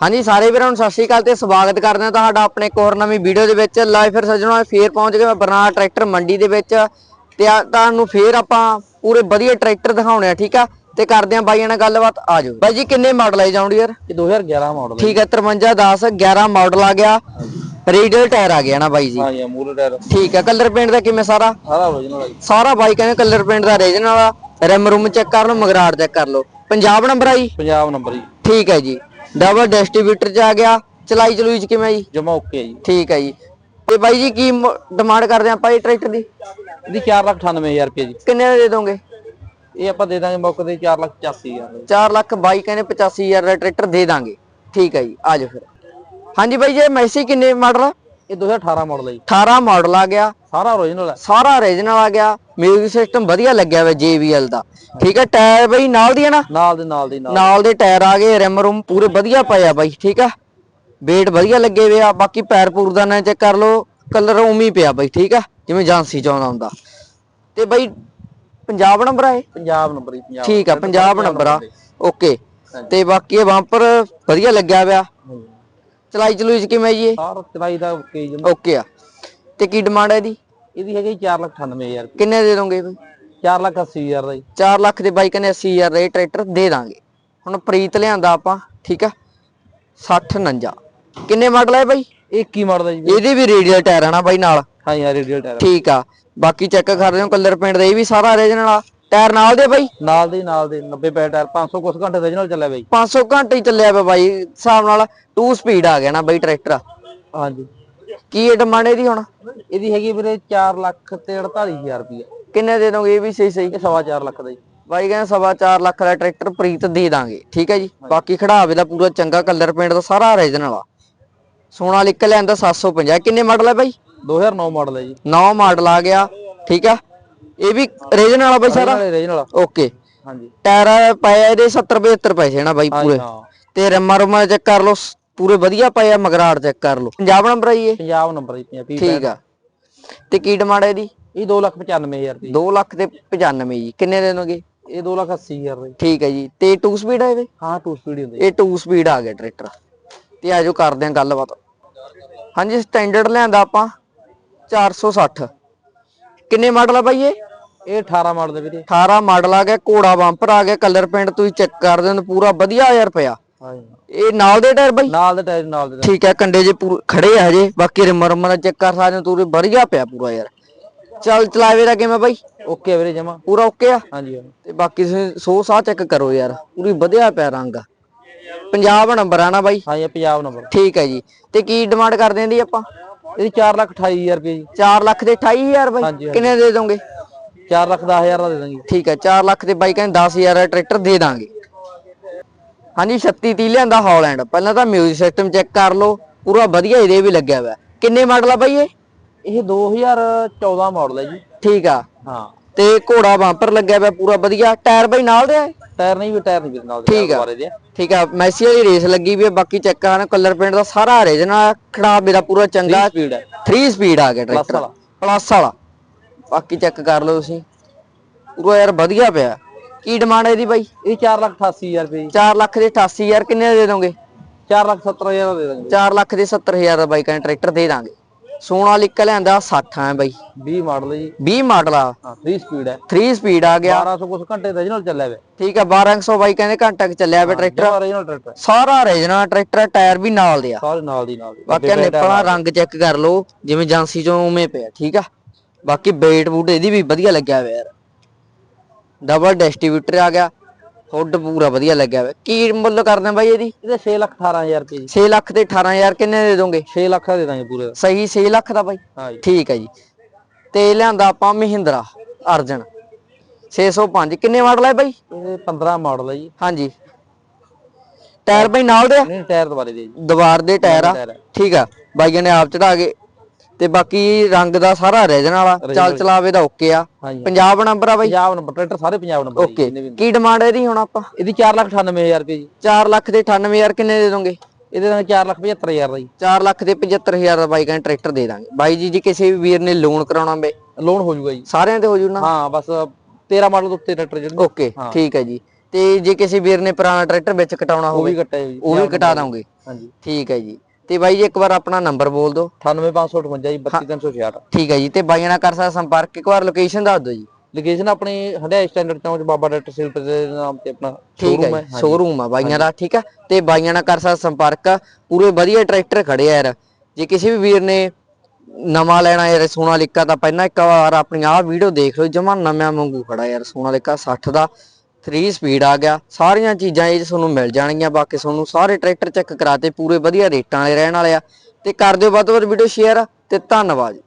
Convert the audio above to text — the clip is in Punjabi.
ਹਾਂਜੀ ਸਾਰੇ ਵੀਰਾਂ ਨੂੰ ਸਤਿ ਸ਼੍ਰੀ ਅਕਾਲ ਤੇ ਸਵਾਗਤ ਕਰਦੇ ਹਾਂ ਤੁਹਾਡਾ ਆਪਣੇ ਇੱਕ ਹੋਰ ਨਵੀਂ ਵੀਡੀਓ ਦੇ ਵਿੱਚ। ਲਾਈਵ ਫਿਰ ਸੱਜਣੋ ਫੇਰ ਪਹੁੰਚ ਗਏ ਮੈਂ ਬਰਨਾਲਾ ਟਰੈਕਟਰ ਮੰਡੀ ਦੇ ਵਿੱਚ ਤੇ ਤੁਹਾਨੂੰ ਫੇਰ ਆਪਾਂ ਪੂਰੇ ਵਧੀਆ ਟਰੈਕਟਰ ਦਿਖਾਉਣੇ ਆ ਠੀਕ ਆ? ਤੇ ਕਰਦੇ ਆ ਬਾਈਆਂ ਨਾਲ ਗੱਲਬਾਤ ਆ ਜਾਓ। ਬਾਈ ਜੀ ਕਿੰਨੇ ਮਾਡਲ ਆਈ ਜਾਉਂਦੀ ਯਾਰ? ਇਹ 2011 ਮਾਡਲ ਠੀਕ ਹੈ 53 10 11 ਮਾਡਲ ਆ ਗਿਆ। ਰੇਡੀਅਲ ਟਾਇਰ ਆ ਗਿਆ ਨਾ ਬਾਈ ਜੀ। ਹਾਂ ਜੀ ਮੂਰੇ ਟਾਇਰ। ਠੀਕ ਹੈ ਕਲਰ ਪੇਂਟ ਦਾ ਕਿਵੇਂ ਸਾਰਾ? ਸਾਰਾ origignal ਹੈ ਜੀ। ਸਾਰਾ ਬਾਈ ਕਹਿੰਦੇ ਕਲਰ ਪੇਂਟ ਦਾ ਰੀਜਨਲ ਆ। ਰਿਮ ਰੂਮ ਚੈੱਕ ਕਰ ਲਓ ਮਗਰਾੜ ਚੈੱਕ ਕਰ ਲਓ। ਪੰਜਾਬ ਨੰਬਰ ਆ ਜੀ? ਪੰਜਾਬ ਨੰਬਰ ਜੀ। ਠੀਕ ਹੈ ਜੀ। ਡਬਲ ਡਿਸਟ੍ਰੀਬਿਊਟਰ ਚ ਆ ਗਿਆ। ਚਲਾਈ ਚਲੂਈ ਚ ਕਿਵੇਂ ਜੀ? ਜਮਾ ਓਕੇ ਜੀ। ਠੀਕ ਹੈ ਜੀ। ਤੇ ਬਾਈ ਜੀ ਕੀ ਡਿਮਾਂਡ ਕਰਦੇ ਆਪਾਂ ਇਹ ਟਰੈਕਟਰ ਦੀ? ਇਹਦੀ 498000 ਰੁਪਏ ਜੀ। ਕਿੰਨੇ ਦਾ ਦੇ ਦੋਗੇ? ਇਹ ਆਪਾਂ ਦੇ ਦਾਂਗੇ ਮੌਕੇ ਤੇ 485000 ਦਾ। 4 ਲੱਖ ਬਾਈ ਕਹਿੰਦੇ 85000 ਦਾ ਟਰੈਕਟਰ ਦੇ ਦਾਂਗੇ। ਠੀਕ ਹੈ ਜੀ ਆ ਜਾਓ ਫਿਰ। ਹਾਂਜੀ ਬਾਈ ਜੀ ਮੈਸੀ ਕਿੰਨੇ ਮਾਡਲ ਆ? ਇਹ 2018 ਮਾਡਲ ਹੈ ਜੀ। 18 ਮਾਡਲ ਆ ਗਿਆ। ਸਾਰਾ origignal ਹੈ ਸਾਰਾ ਓਰੀਜਨਲ ਆ ਗਿਆ। ਮਿਊਜ਼ਿਕ ਸਿਸਟਮ ਵਧੀਆ ਲੱਗਿਆ ਵਾ JBL ਦਾ। ਠੀਕ ਹੈ ਟਾਇਰ ਬਈ ਨਾਲ ਦੀ ਹੈ ਨਾ? ਨਾਲ ਦੇ ਨਾਲ ਦੀ ਨਾਲ ਦੇ। ਟਾਇਰ ਆ ਗਏ ਰਿਮ ਰੂਮ ਪੂਰੇ ਵਧੀਆ ਪਏ ਆ ਬਾਈ ਠੀਕ ਆ? ਵੇਟ ਵਧੀਆ ਲੱਗੇ ਵੇ ਆ ਬਾਕੀ ਪੈਰ ਪੂਰ ਦਾ ਨਾ ਚੈੱਕ ਕਰ ਲਓ ਕਲਰ ਹੀ ਪਿਆ ਬਾਈ ਠੀਕ ਆ? ਜਿਵੇਂ ਏਜੰਸੀ ਚ ਆਉਂਦਾ ਹੁੰਦਾ। ਤੇ ਬਾਈ ਪੰਜਾਬ ਨੰਬਰ ਆ ਇਹ? ਪੰਜਾਬ ਨੰਬਰ ਜੀ ਪੰਜਾਬ। ਠੀਕ ਆ ਪੰਜਾਬ ਨੰਬਰ ਆ। ਓਕੇ ਤੇ ਬਾਕੀ ਇਹ ਬੰਪਰ ਵਧੀਆ ਲੱਗਿਆ ਹਾਂਜੀ। ਚਲਾਈ ਚਲੂਈ ਚ ਕਿਵੇਂ ਜੀ ਇਹ? ਸਾਰਾ ਚਲਾਈ ਦਾ ਓਕੇ ਜਮਾ ਓਕੇ ਆ। ਤੇ ਕੀ ਡਿਮਾਂਡ ਹੈ ਇਹਦੀ? ਇਹਦੀ ਹੈਗੀ 498000 ਰੁਪਏ। ਕਿੰਨੇ ਦੇ ਦੋਗੇ ਬਾਈ? 480000 ਦਾ ਜੀ। 4 ਲੱਖ ਦੇ ਬਾਈ ਕਹਿੰਦੇ 80000 ਦਾ ਇਹ ਟਰੈਕਟਰ ਦੇ ਦਾਂਗੇ। ਹੁਣ ਪ੍ਰੀਤ ਲਿਆਂਦਾ ਆਪਾਂ ਠੀਕ ਆ? 60 49 ਕਿੰਨੇ ਮਾਡਲ ਹੈ ਬਾਈ? ਇਹ ਕੀ ਮਾਡਲ ਹੈ ਜੀ। ਇਹਦੇ ਵੀ ਰੇਡੀਅਲ ਟਾਇਰ ਆ ਨਾ ਬਾਈ ਨਾਲ? ਹਾਂ ਯਾਰ ਰੇਡੀਅਲ ਟਾਇਰ ਠੀਕ ਆ। ਬਾਕੀ ਚੈੱਕ ਕਰ ਰਹੇ ਹੋ ਕਲਰ ਪੇਂਟ ਦਾ ਇਹ ਵੀ ਸਾਰਾ ਓਰੀਜਨਲ ਆ। ਟਾਇਰ ਨਾਲ ਦੇ ਬਾਈ? ਨਾਲ ਦੇ ਨਾਲ ਦੇ 90 ਪੈ ਟਾਇਰ 500 ਕੁਛ ਘੰਟੇ origignal ਚੱਲਿਆ ਬਈ। 500 ਘੰਟੇ ਹੀ ਚੱਲਿਆ ਪਿਆ ਬਾਈ ਹਿਸਾਬ ਨਾਲ 2 ਸਪੀਡ ਆ ਗਿਆ ਨਾ ਬਾਈ ਟਰੈਕਟਰ ਹਾਂਜੀ। ਕੀ ਡਿਮਾਂਡ ਇਹਦੀ ਹੁਣ? ਇਹਦੀ ਹੈਗੀ ਵੀਰੇ 4 ਲੱਖ ਤੇ 48000 ਰੁਪਏ ਕਿੰਨੇ ਦੇ ਦੋਗੇ? ਇਹ ਵੀ ਸਹੀ ਸਹੀ। ਇਹ ਸਵਾ ਚਾਰ ਲੱਖ ਦਾ ਜੀ। ਬਾਈ ਕਹਿੰਦੇ ਸਵਾ ਚਾਰ ਲੱਖ ਦਾ ਟਰੈਕਟਰ ਪ੍ਰੀਤ ਦੇ ਦਾਂਗੇ ਠੀਕ ਹੈ ਜੀ? ਬਾਕੀ ਖੜਾਵੇ ਦਾ ਪੂਰਾ ਚੰਗਾ ਕਲਰ ਪੇਂਟ ਦਾ ਸਾਰਾ ਓਰੀਜਨਲ ਆ। ਸੋਨਾ ਲਿਖ ਲੈਂਦਾ 750 ਕਿੰਨੇ ਮਾਡਲ ਹੈ ਬਾਈ? 2009 ਮਾਡਲ ਹੈ ਜੀ। ਨੌ ਮਾਡਲ ਆ ਗਿਆ ਠੀਕ ਆ? ਇਹ ਵੀ ਓਰੀਜਨਲ ਆ ਬਾਈ ਸਾਰਾ? origignal ਓਕੇ ਹਾਂਜੀ। ਟਾਇਰ ਪਏ ਆ ਇਹਦੇ 70 72 ਪੈਸੇ ਨਾ ਬਾਈ ਪੂਰੇ। ਤੇ ਰਮਾ ਰਮਾ ਚੈੱਕ ਕਰ ਲਓ ਪੂਰੇ ਵਧੀਆ ਪਏ ਆ ਮਗਰਾੜ ਚੈੱਕ ਕਰ ਲਓ। ਪੰਜਾਬ ਨੰਬਰ ਆਈ ਇਹ? ਪੰਜਾਬ ਨੰਬਰ ਜੀ ਪੰਜਾਬੀ ਠੀਕ ਆ। ਤੇ ਕੀ ਡਿਮਾਂਡ ਹੈ ਇਹਦੀ? ਇਹ 295000 ਰੁਪਏ 2 ਲੱਖ ਤੇ 95 ਜੀ। ਕਿੰਨੇ ਦੇ ਦੋਗੇ ਇਹ 280000 ਦਾ। ਠੀਕ ਹੈ ਜੀ। ਤੇ 2 ਸਪੀਡ ਹੈ ਇਹ ਹਾਂ 2 ਸਪੀਡ ਹੁੰਦੀ ਇਹ 2 ਸਪੀਡ ਆ ਗਿਆ ਟਰੈਕਟਰ ਤੇ ਆਜੋ ਕਰਦੇ ਆਂ ਗੱਲਬਾਤ। ਹਾਂਜੀ ਸਟੈਂਡਰਡ ਲਿਆਂਦਾ ਆਪਾਂ। 460 ਕਿੰਨੇ ਮਾਡਲ ਆ ਬਾਈ ਇਹ? ਇਹ 18 ਮਾਡਲ ਦੇ ਵੀਰੇ। 18 ਮਾਡਲ ਆ ਗਿਆ ਘੋੜਾ ਬੰਪਰ ਆ ਗਿਆ ਕਲਰ ਪੇਂਟ ਤੁਸੀਂ ਚੈੱਕ ਕਰਦੇ ਹੋ ਪੂਰਾ ਵਧੀਆ ਯਾਰ ਪਿਆ। ਹਾਂਜੀ। ਇਹ ਨਾਲ ਦੇ ਟਾਇਰ ਬਾਈ? ਨਾਲ ਦੇ ਟਾਇਰ ਨਾਲ ਦੇ ਠੀਕ ਹੈ ਕੰਡੇ ਜੇ ਪੂਰੇ ਖੜੇ ਆ ਹਜੇ ਬਾਕੀ ਰਿਮਰ ਰਿਮਰ ਚੈੱਕ ਕਰ ਸਕਦੇ ਹੋ ਪੂਰੇ ਵਧੀਆ ਪਿਆ ਪੂਰਾ ਯਾਰ। ਚੱਲ ਚਲਾਵੇ ਦਾ ਕਿਵੇਂ ਬਾਈ? ਓਕੇ ਵੀਰੇ ਜਮਾ। ਪੂਰਾ ਓਕੇ ਆ? ਹਾਂਜੀ ਤੇ ਬਾਕੀ ਤੁਸੀਂ ਸੋ ਸਾਹ ਚੈੱਕ ਕਰੋ ਯਾਰ ਪੂਰੀ ਵਧੀਆ ਪਿਆ ਰੰਗ। ਪੰਜਾਬ ਨੰਬਰ ਆ ਨਾ ਬਾਈ? ਹਾਂ ਇਹ ਪੰਜਾਬ ਨੰਬਰ ਠੀਕ ਹੈ ਜੀ। ਤੇ ਕੀ ਡਿਮਾਂਡ ਕਰਦੇ ਆਂ ਦੀ ਆਪਾਂ? ਇਹਦੀ 428000 ਰੁਪਏ ਜੀ। 4 ਲੱਖ ਦੇ 28000 ਬਾਈ। ਹਾਂਜੀ, ਕਿੰਨੇ ਦੇ ਦੋਗੇ? 4 ਲੱਖ 10000 ਦਾ ਦੇ ਦਾਂਗੇ। ਠੀਕ ਹੈ 4 ਲੱਖ ਦੇ ਬਾਈ ਕਹਿੰਦੇ 10000 ਦਾ ਟਰੈਕਟਰ ਦੇ ਦਾਂਗੇ। ਹਾਂਜੀ 36 30 ਲਿਆਂਦਾ ਹਾਲੈਂਡ। ਪਹਿਲਾਂ ਤਾਂ ਮਿਊਜ਼ਿਕ ਸਿਸਟਮ ਚੈੱਕ ਕਰ ਲਓ ਪੂਰਾ ਵਧੀਆ ਇਹਦੇ ਵੀ ਲੱਗਿਆ ਹੋਇਆ। ਕਿੰਨੇ ਮਾਡਲ ਆ ਬਾਈ ਇਹ? ਇਹ 2014 ਮਾਡਲ ਹੈ ਜੀ। ਠੀਕ ਆ। ਹਾਂ। ਤੇ ਘੋੜਾ ਬੰਪਰ ਲੱਗਿਆ ਹੋਇਆ ਪੂਰਾ ਵਧੀਆ। ਟਾਇਰ ਬਾਈ ਨਾਲ ਦੇ ਆ? ਟਾਇਰ ਨਹੀਂ ਵੀ ਟਾਇਰ ਨਹੀਂ ਨਾਲ ਦੇ ਠੀਕ ਆ। ਠੀਕ ਆ ਮੈਸੀ ਵਾਲੀ ਰੇਸ ਲੱਗੀ ਵੀ ਬਾਕੀ ਚੈੱਕ ਕਰਾਂ ਕਲਰ ਪੇਂਟ ਦਾ ਸਾਰਾ ਓਰੀਜਨਲ ਖੜਾ ਮੇਰਾ ਪੂਰਾ ਚੰਗਾ। ਸਪੀਡ ਹੈ 3 ਸਪੀਡ ਆ ਗਿਆ ਟਰੈਕਟਰ। ਵਾਲਾ। ਪਲੱਸ ਵਾਲਾ। ਬਾਕੀ ਚੈੱਕ ਕਰ ਲਓ ਤੁਸੀਂ। ਪੂਰਾ ਯਾਰ ਵਧੀਆ ਪਿਆ। ਕੀ ਡਿਮਾਂਡ ਹੈ ਇਹਦੀ ਬਾਈ? ਇਹ 4 ਲੱਖ 88000 ਰੁਪਏ ਜੀ। 4 ਲੱਖ ਦੇ 88000 ਕਿੰਨੇ ਦਾ ਦੋਗੇ? 4 ਲੱਖ 70000 ਦਾ ਦਾਂਗੇ। 4 ਲੱਖ ਦੇ 70000 ਦਾ ਬਾਈ ਕਹਿੰਦੇ ਟਰੈਕਟਰ ਦੇ ਦਾਂਗੇ। ਸੋਨਾ ਲਿਖ ਲਿਆਂਦਾ 60 ਹੈ ਬਾਈ। 20 ਮਾਡਲ ਹੈ ਜੀ। 20 ਮਾਡਲ ਆ। ਹਾਂ 3 ਸਪੀਡ ਹੈ 3 ਸਪੀਡ ਆ ਗਿਆ। 1200 ਕੁਛ ਘੰਟੇ ਦਾ origignal ਚੱਲਿਆ ਵੇ। ਠੀਕ ਆ 1200 ਬਾਈ ਕਹਿੰਦੇ ਘੰਟਾ ਕੁ ਚੱਲਿਆ ਪਿਆ ਟਰੈਕਟਰ। ਸਾਰਾ ਓਰੀਜਨਲ ਟਰੈਕਟਰ ਟਾਇਰ ਵੀ ਨਾਲ ਦੇ ਆ। ਸਾਰੇ ਨਾਲ ਦੀ ਨਾਲ ਬਾਕੀ ਨਿੱਪਲਾਂ ਰੰਗ ਚੈੱਕ ਕਰ ਲਓ ਜਿਵੇਂ ਏਜੰਸੀ ਚੋਂ ਉਵੇਂ ਪਿਆ ਠੀਕ ਆ। ਬਾਕੀ ਬੇਟ ਬੂਟ ਇਹਦੀ ਵੀ ਵਧੀਆ ਲੱਗਿਆ ਹੋਇਆ ਯਾਰ। ਡਬਲ ਡਿਸਟ੍ਰੀਬਿਊਟਰ ਆ ਗਿਆ ਹੁੱਡ ਪੂਰਾ ਵਧੀਆ ਲੱਗਿਆ ਹੋਇਆ। ਕੀ ਮੁੱਲ ਕਰਦੇ ਆ ਬਾਈ ਇਹਦੀ? ਇਹਦੇ 6 ਲੱਖ 18000 ਰੁਪਏ ਜੀ। 6 ਲੱਖ ਤੇ 18000 ਕਿੰਨੇ ਦੇ ਦੋਗੇ? 6 ਲੱਖ ਦਾ ਦੇ ਦਾਂਗੇ ਪੂਰੇ ਦਾ। ਸਹੀ 6 ਲੱਖ ਦਾ ਬਾਈ? ਹਾਂ ਜੀ। ਠੀਕ ਹੈ ਜੀ। ਤੇ ਲਿਆਂਦਾ ਆਪਾਂ ਮਹਿੰਦਰਾ ਅਰਜਨ। 605 ਕਿੰਨੇ ਮਾਡਲ ਹੈ ਬਾਈ? ਇਹਦੇ 15 ਮਾਡਲ ਹੈ ਜੀ। ਹਾਂਜੀ। ਟਾਇਰ ਬਾਈ ਨਾਲ ਦੇ? ਨਹੀਂ ਟਾਇਰ ਦੁਬਾਰੇ ਦੇ ਜੀ। ਦੀਵਾਰ ਦੇ ਟਾਇਰ ਆ। ਠੀਕ ਆ। ਬਾਈਆਂ ਨੇ ਆਪ ਚੜਾ ਕੇ ਤੇ ਬਾਕੀ ਰੰਗ ਦਾ ਸਾਰਾ ਰੀਜਨ ਵਾਲਾ ਚੱਲ ਚਲਾਵੇ ਦਾ ਓਕੇ ਆ। ਪੰਜਾਬ ਨੰਬਰ ਆ ਬਾਈ? ਪੰਜਾਬ ਨੰਬਰ ਟਰੈਕਟਰ ਸਾਰੇ ਪੰਜਾਬ ਨੰਬਰ ਓਕੇ। ਕੀ ਡਿਮਾਂਡ ਇਹਦੀ ਹੁਣ ਆਪਾਂ? ਇਹਦੀ 4 ਲੱਖ 98000 ਰੁਪਏ ਜੀ। 4 ਲੱਖ ਦੇ 98000 ਕਿੰਨੇ ਦੇ ਦੋਗੇ? ਇਹਦੇ ਨਾਲ 4 ਲੱਖ 75000 ਦਾ ਜੀ। 4 ਲੱਖ ਦੇ 75000 ਦਾ ਬਾਈ ਕਹਿੰਦੇ ਟਰੈਕਟਰ ਦੇ ਦਾਂਗੇ। ਬਾਈ ਜੀ ਜੀ ਕਿਸੇ ਵੀ ਵੀਰ ਨੇ ਲੋਨ ਕਰਾਉਣਾ ਬੇ ਲੋਨ ਹੋ ਜਾਊਗਾ ਜੀ। ਸਾਰਿਆਂ ਤੇ ਹੋ ਜੂ ਨਾ ਹਾਂ ਬਸ 13 ਮਾਡਲ ਦੇ ਉੱਤੇ ਟਰੈਕਟਰ ਜਿਹੜੇ ਓਕੇ ਠੀਕ ਹੈ ਜੀ। ਤੇ ਜੇ ਕਿਸੇ ਵੀਰ ਨੇ ਪੁਰਾਣਾ ਟਰੈਕਟਰ ਵਿੱਚ ਕਟਾਉਣਾ ਉਹ ਵੀ ਹੋਵੇ ਜੀ। ਉਹ ਵੀ ਕਟਾ ਦੋਗੇ। ਹਾਂਜੀ। ਠੀਕ ਹੈ ਜੀ। ਤੇ ਬਾਈ ਜੀ ਇੱਕ ਵਾਰ ਆਪਣਾ ਨੰਬਰ ਬੋਲ ਦਿਓ। 98558 ਜੀ 32366 ਠੀਕ ਹੈ ਜੀ ਤੇ ਬਾਈਆਂ ਨਾਲ ਕਰ ਸਕਦਾ ਸੰਪਰਕ। ਇੱਕ ਵਾਰ ਲੋਕੇਸ਼ਨ ਦੱਸ ਦਿਓ ਜੀ। ਲੋਕੇਸ਼ਨ ਆਪਣੀ ਹੰਡਿਆਈ ਸਟੈਂਡਰਡ ਚੌਂਕ ਬਾਬਾ ਡਾਕਟਰ ਸਿਲਪਰ ਦੇ ਨਾਮ ਤੇ ਆਪਣਾ ਹੈ ਸ਼ੋਰੂਮ ਆ ਬਾਈਆਂ ਦਾ ਠੀਕ ਆ? ਤੇ ਬਾਈਆਂ ਨਾਲ ਕਰ ਸਕਦਾ ਸੰਪਰਕ। ਪੂਰੇ ਵਧੀਆ ਟਰੈਕਟਰ ਖੜੇ ਆ ਯਾਰ। ਜੇ ਕਿਸੇ ਵੀ ਵੀਰ ਨੇ ਨਵਾਂ ਲੈਣਾ ਯਾਰ ਸੋਨਾਲੀਕਾ ਤਾਂ ਪਹਿਲਾਂ ਇੱਕ ਵਾਰ ਆਪਣੀ ਆਹ ਵੀਡੀਓ ਦੇਖ ਲਓ। ਜਮਾ ਨਵਾਂ ਵਾਂਗੂ ਖੜਾ ਯਾਰ ਸੋਨਾਲੀਕਾ 60 ਦਾ। 3 ਸਪੀਡ ਆ ਗਿਆ। ਸਾਰੀਆਂ ਚੀਜ਼ਾਂ ਇਹ ਤੁਹਾਨੂੰ ਮਿਲ ਜਾਣਗੀਆਂ। ਬਾਕੀ ਤੁਹਾਨੂੰ ਸਾਰੇ ਟਰੈਕਟਰ ਚੈੱਕ ਕਰਾਤੇ। ਪੂਰੇ ਵਧੀਆ ਰੇਟਾਂ ਵਾਲੇ ਰਹਿਣ ਵਾਲੇ ਆ। ਤੇ ਕਰ ਦਿਓ ਵੱਧ ਤੋਂ ਵੱਧ ਵੀਡੀਓ ਸ਼ੇਅਰ ਤੇ ਧੰਨਵਾਦ ਜੀ।